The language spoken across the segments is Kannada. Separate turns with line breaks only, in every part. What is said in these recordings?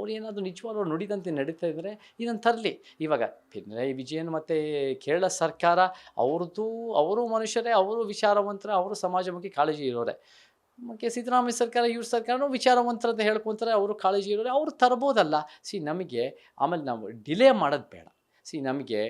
ಅವ್ರು ಏನಾದರೂ ನಿಜವಾಗ್ಲೂ ಅವ್ರು ನುಡಿದಂತೆ ನಡೀತಾ ಇದ್ದರೆ ಇದನ್ನು ತರಲಿ. ಇವಾಗ ಪಿನರಾಯಿ ವಿಜಯನ್ ಮತ್ತು ಕೇರಳ ಸರ್ಕಾರ, ಅವ್ರದ್ದು, ಅವರು ಮನುಷ್ಯರೇ, ಅವರು ವಿಚಾರವಂತರೇ, ಅವರು ಸಮಾಜಮುಖಿ ಕಾಳಜಿ ಇರೋರೆ. ಮತ್ತು ಸಿದ್ದರಾಮಯ್ಯ ಸರ್ಕಾರ, ಇವ್ರ ಸರ್ಕಾರನೂ ವಿಚಾರವಂತರಂತ ಹೇಳ್ಕೊತಾರೆ, ಅವರು ಕಾಳಜಿ ಇರೋರೆ, ಅವರು ತರ್ಬೋದಲ್ಲ. ಸಿ, ನಮಗೆ ಆಮೇಲೆ ನಾವು ಡಿಲೇ ಮಾಡೋದು ಬೇಡ. ಸಿ, ನಮಗೆ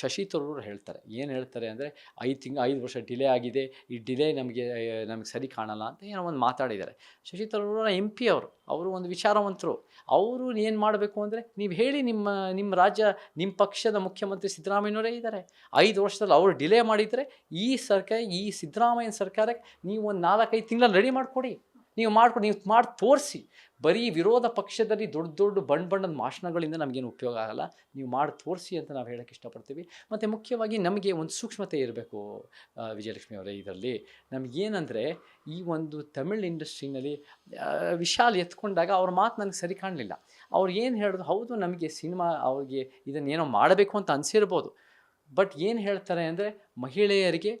ಶಶಿ ತರೂರ್ ಹೇಳ್ತಾರೆ. ಏನು ಹೇಳ್ತಾರೆ ಅಂದರೆ, ಐದು ತಿಂಗ್, ಐದು ವರ್ಷ ಡಿಲೇ ಆಗಿದೆ. ಈ ಡಿಲೇ ನಮಗೆ ನಮಗೆ ಸರಿ ಕಾಣಲ್ಲ ಅಂತ ಏನೋ ಒಂದು ಮಾತಾಡಿದ್ದಾರೆ. ಶಶಿ ತರೂರು ಎಂ ಪಿ ಅವರು ಅವರು ಒಂದು ವಿಚಾರವಂತರು. ಅವರು ಏನು ಮಾಡಬೇಕು ಅಂದರೆ, ನೀವು ಹೇಳಿ ನಿಮ್ಮ ನಿಮ್ಮ ರಾಜ್ಯ ನಿಮ್ಮ ಪಕ್ಷದ ಮುಖ್ಯಮಂತ್ರಿ ಸಿದ್ದರಾಮಯ್ಯನವರೇ ಇದ್ದಾರೆ. ಐದು ವರ್ಷದಲ್ಲಿ ಅವರು ಡಿಲೇ ಮಾಡಿದರೆ, ಈ ಸರ್ಕಾರ ಈ ಸಿದ್ದರಾಮಯ್ಯನ ಸರ್ಕಾರಕ್ಕೆ ನೀವು ಒಂದು ನಾಲ್ಕೈದು ತಿಂಗಳಲ್ಲಿ ರೆಡಿ ಮಾಡಿಕೊಡಿ. ನೀವು ಮಾಡ್ಕೊಂಡು ನೀವು ಮಾಡಿ, ತೋರಿಸಿ. ಬರೀ ವಿರೋಧ ಪಕ್ಷದಲ್ಲಿ ದೊಡ್ಡ ದೊಡ್ಡ ಬಣ್ಣ ಬಣ್ಣದ ಭಾಷಣಗಳಿಂದ ನಮಗೇನು ಉಪಯೋಗ ಆಗಲ್ಲ. ನೀವು ಮಾಡಿ, ತೋರಿಸಿ ಅಂತ ನಾವು ಹೇಳೋಕ್ಕೆ ಇಷ್ಟಪಡ್ತೀವಿ. ಮತ್ತು ಮುಖ್ಯವಾಗಿ ನಮಗೆ ಒಂದು ಸೂಕ್ಷ್ಮತೆ ಇರಬೇಕು ವಿಜಯಲಕ್ಷ್ಮಿ ಅವರೇ ಇದರಲ್ಲಿ. ನಮಗೇನಂದರೆ ಈ ಒಂದು ತಮಿಳ್ ಇಂಡಸ್ಟ್ರಿನಲ್ಲಿ ವಿಶಾಲ್ ಎತ್ಕೊಂಡಾಗ ಅವ್ರ ಮಾತು ನನಗೆ ಸರಿ ಕಾಣಲಿಲ್ಲ. ಅವ್ರು ಏನು ಹೇಳಿದ್ರು, ಹೌದು ನಮಗೆ ಸಿನಿಮಾ ಅವ್ರಿಗೆ ಇದನ್ನೇನೋ ಮಾಡಬೇಕು ಅಂತ ಅನಿಸಿರ್ಬೋದು. ಬಟ್ ಏನು ಹೇಳ್ತಾರೆ ಅಂದರೆ ಮಹಿಳೆಯರಿಗೆ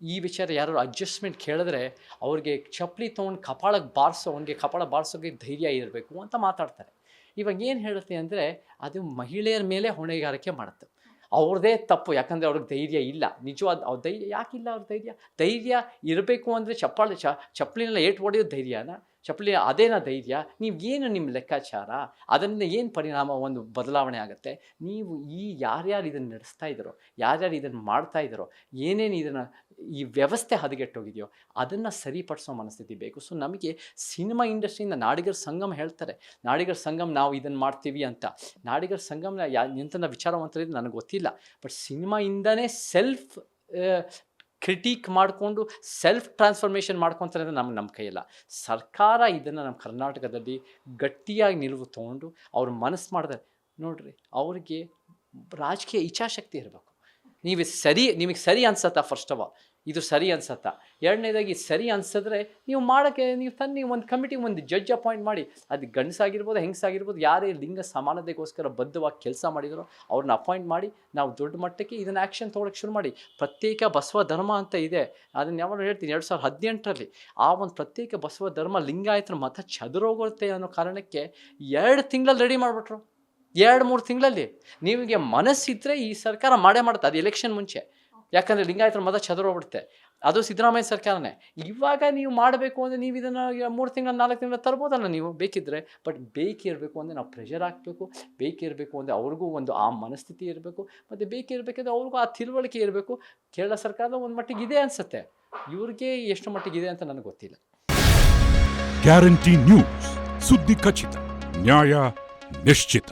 ಈ ವಿಚಾರ ಯಾರು ಅಡ್ಜಸ್ಟ್ಮೆಂಟ್ ಕೇಳಿದ್ರೆ ಅವ್ರಿಗೆ ಚಪ್ಪಲಿ ತೊಗೊಂಡು ಕಪಾಳಕ್ಕೆ ಬಾರಿಸೋ ಅವನಿಗೆ ಕಪಾಳ ಬಾರಿಸೋಕ್ಕೆ ಧೈರ್ಯ ಇರಬೇಕು ಅಂತ ಮಾತಾಡ್ತಾರೆ. ಇವಾಗ ಏನು ಹೇಳುತ್ತೆ ಅಂದರೆ ಅದು ಮಹಿಳೆಯರ ಮೇಲೆ ಹೊಣೆಗಾರಿಕೆ ಮಾಡುತ್ತೆ. ಅವ್ರದೇ ತಪ್ಪು, ಯಾಕಂದರೆ ಅವ್ರಿಗೆ ಧೈರ್ಯ ಇಲ್ಲ. ನಿಜವಾದ ಅವ್ರ ಧೈರ್ಯ ಯಾಕಿಲ್ಲ ಅವ್ರ ಧೈರ್ಯ? ಧೈರ್ಯ ಇರಬೇಕು ಅಂದರೆ ಚಪ್ಪಾಳೆ ಚ ಚಪ್ಪಲಿನೆಲ್ಲ ಏಟು ಹೊಡೆಯೋದು ಧೈರ್ಯನ? ಚಪ್ಪಲಿ ಅದೇನ ಧೈರ್ಯ? ನೀವು ಏನು ನಿಮ್ಮ ಲೆಕ್ಕಾಚಾರ? ಅದರಿಂದ ಏನು ಪರಿಣಾಮ ಒಂದು ಬದಲಾವಣೆ ಆಗುತ್ತೆ? ನೀವು ಈ ಯಾರ್ಯಾರು ಇದನ್ನು ನಡೆಸ್ತಾ ಯಾರು ಯಾರ್ಯಾರು ಇದನ್ನು ಮಾಡ್ತಾ ಇದ್ದರೋ ಏನೇನು ಇದನ್ನು ಈ ವ್ಯವಸ್ಥೆ ಹದಗೆಟ್ಟೋಗಿದೆಯೋ, ಅದನ್ನು ಸರಿಪಡಿಸೋ ಮನಸ್ಥಿತಿ ಬೇಕು. ಸೊ ನಮಗೆ ಸಿನಿಮಾ ಇಂಡಸ್ಟ್ರಿಯಿಂದ ನಾಡಿಗರ ಸಂಗಮ್ ಹೇಳ್ತಾರೆ. ನಾಡಿಗರ ಸಂಗಮ್ ನಾವು ಇದನ್ನು ಮಾಡ್ತೀವಿ ಅಂತ. ನಾಡಿಗರ ಸಂಗಮ್ನ ಯಾ ಎಂಥ ವಿಚಾರವಂತರಿದ್ದು ನನಗೆ ಗೊತ್ತಿಲ್ಲ. ಬಟ್ ಸಿನಿಮಾಯಿಂದನೇ ಸೆಲ್ಫ್ ಕ್ರಿಟಿಕ್ ಮಾಡಿಕೊಂಡು ಸೆಲ್ಫ್ ಟ್ರಾನ್ಸ್ಫಾರ್ಮೇಷನ್ ಮಾಡ್ಕೊತಾರೆ ಅಂದರೆ ನಮ್ಮ ನಮ್ಮ ಕೈಯಲ್ಲ. ಸರ್ಕಾರ ಇದನ್ನು ನಮ್ಮ ಕರ್ನಾಟಕದಲ್ಲಿ ಗಟ್ಟಿಯಾಗಿ ನಿಲುವು ತೊಗೊಂಡು ಅವ್ರ ಮನಸ್ಸು ಮಾಡಿದ್ರೆ ನೋಡ್ರಿ, ಅವ್ರಿಗೆ ರಾಜಕೀಯ ಇಚ್ಛಾಶಕ್ತಿ ಇರಬೇಕು. ನೀವು ಸರಿ, ನಿಮಗೆ ಸರಿ ಅನ್ಸತ್ತ ಫಸ್ಟ್ ಆಫ್ ಆಲ್ ಇದು ಸರಿ ಅನ್ಸತ್ತಾ. ಎರಡನೇದಾಗಿ ಸರಿ ಅನ್ಸಿದ್ರೆ ನೀವು ಮಾಡೋಕ್ಕೆ, ನೀವು ತನ್ನಿ ಒಂದು ಕಮಿಟಿ ಒಂದು ಜಡ್ಜ್ ಅಪಾಯಿಂಟ್ ಮಾಡಿ, ಅದು ಗಂಡಸಾಗಿರ್ಬೋದು, ಹೆಂಗಸಾಗಿರ್ಬೋದು, ಯಾರೇ ಲಿಂಗ ಸಮಾನತೆಗೋಸ್ಕರ ಬದ್ಧವಾಗಿ ಕೆಲಸ ಮಾಡಿದ್ರು ಅವ್ರನ್ನ ಅಪಾಯಿಂಟ್ ಮಾಡಿ, ನಾವು ದೊಡ್ಡ ಮಟ್ಟಕ್ಕೆ ಇದನ್ನು ಆ್ಯಕ್ಷನ್ ತೊಗೊಳಕ್ಕೆ ಶುರು ಮಾಡಿ. ಪ್ರತ್ಯೇಕ ಬಸವ ಧರ್ಮ ಅಂತ ಇದೆ. ಅದನ್ನು ಯಾವಾಗ ಹೇಳ್ತೀನಿ, ಎರಡು ಸಾವಿರದ ಹದಿನೆಂಟರಲ್ಲಿ ಆ ಒಂದು ಪ್ರತ್ಯೇಕ ಬಸವ ಧರ್ಮ ಲಿಂಗಾಯತರ ಮತ ಚದುರೋಗುತ್ತೆ ಅನ್ನೋ ಕಾರಣಕ್ಕೆ ಎರಡು ತಿಂಗಳಲ್ಲಿ ರೆಡಿ ಮಾಡಿಬಿಟ್ರು. ಎರಡು ಮೂರು ತಿಂಗಳಲ್ಲಿ ನಿಮಗೆ ಮನಸ್ಸಿದ್ರೆ ಈ ಸರ್ಕಾರ ಮಾಡೇ ಮಾಡುತ್ತೆ, ಅದು ಎಲೆಕ್ಷನ್ ಮುಂಚೆ. ಯಾಕಂದರೆ ಲಿಂಗಾಯತರ ಮತ ಚದುರೋಗ್ಬಿಡುತ್ತೆ ಅದು ಸಿದ್ದರಾಮಯ್ಯ ಸರ್ಕಾರನೇ. ಇವಾಗ ನೀವು ಮಾಡಬೇಕು ಅಂದರೆ ನೀವು ಇದನ್ನು ಮೂರು ತಿಂಗಳ, ನಾಲ್ಕು ತಿಂಗಳು ತರ್ಬೋದಲ್ಲ ನೀವು? ಬೇಕಿದ್ದರೆ ಬಟ್ ಬೇಕಿರಬೇಕು ಅಂದರೆ ನಾವು ಪ್ರೆಷರ್ ಹಾಕಬೇಕು. ಬೇಕಿರಬೇಕು ಅಂದರೆ ಅವ್ರಿಗೂ ಒಂದು ಆ ಮನಸ್ಥಿತಿ ಇರಬೇಕು. ಮತ್ತು ಬೇಕಿರಬೇಕಂದ್ರೆ ಅವ್ರಿಗೂ ಆ ತಿಳುವಳಿಕೆ ಇರಬೇಕು. ಕೇರಳ ಸರ್ಕಾರದ ಒಂದು ಮಟ್ಟಿಗೆ ಇದೆ ಅನಿಸುತ್ತೆ. ಇವ್ರಿಗೆ ಎಷ್ಟು ಇದೆ ಅಂತ ನನಗೆ ಗೊತ್ತಿಲ್ಲ.
ಗ್ಯಾರಂಟಿ ನ್ಯೂಸ್ ಸುದ್ದಿ ಖಚಿತ ನ್ಯಾಯ ನಿಶ್ಚಿತ